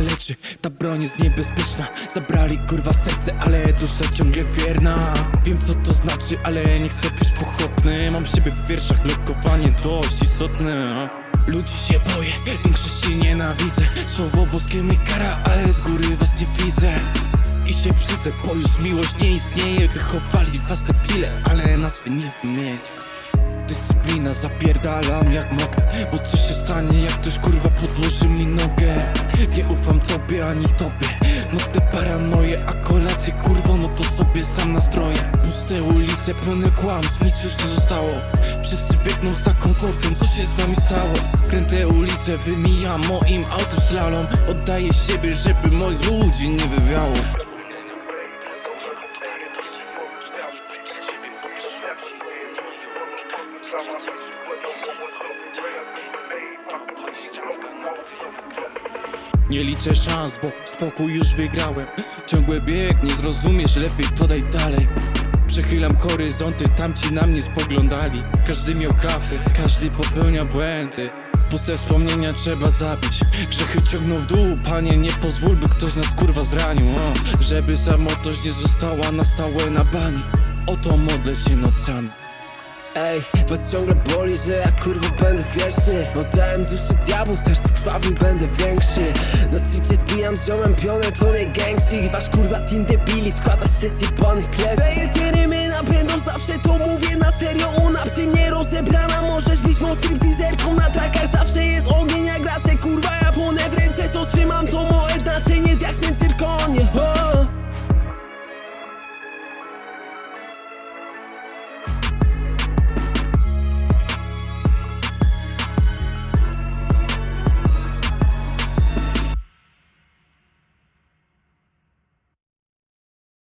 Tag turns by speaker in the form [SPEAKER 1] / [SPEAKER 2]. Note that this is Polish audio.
[SPEAKER 1] oczy Ta broń jest niebezpieczna. Zabrali kurwa serce, ale dusza ciągle wierna. Wiem co to znaczy, ale nie chcę być pochopny. Mam siebie w wierszach, lokowanie dość istotne. Ludzi się boję, większości nienawidzę. Słowo boskie mnie kara, ale z góry was nie widzę. I się brzydzę, bo już miłość nie istnieje. Wychowali was debile, ale nazwy nie wymienię Dyscyplina zapierdalam jak mogę Bo co się stanie jak ktoś kurwa podłoży mi nogę? Nie ufam tobie ani tobie Nocne paranoje, a kolacje kurwo No to sobie sam nastroję. Puste ulice, pełne kłamstw, nic już nie zostało. Wszyscy biegną za komfortem, co się z wami stało? Kręte ulice, wymijam moim autem slalom. Oddaję siebie, żeby moich ludzi nie wywiało Nie liczę szans, bo spokój już wygrałem. Ciągły bieg, nie zrozumiesz, lepiej podaj dalej. Przechylam horyzonty, tamci na mnie spoglądali. Każdy miał kafę, każdy popełnia błędy. Puste wspomnienia trzeba zabić. Grzechy ciągną w dół, panie nie pozwól by ktoś nas kurwa zranił o, Żeby samotość nie została na stałe na bani. Oto modlę się nocami
[SPEAKER 2] Ej, was ciągle boli, że ja kurwa będę wieczny Oddałem duszy diabłu, sercu krwawił, będę większy. Na streetie zbijam ziomem pionę, to nie gangsi. Wasz kurwa team debili, składa się z jebanych kres Ej, jedyny mnie na zawsze to mówię na serio. Ona przy mnie rozebrana, może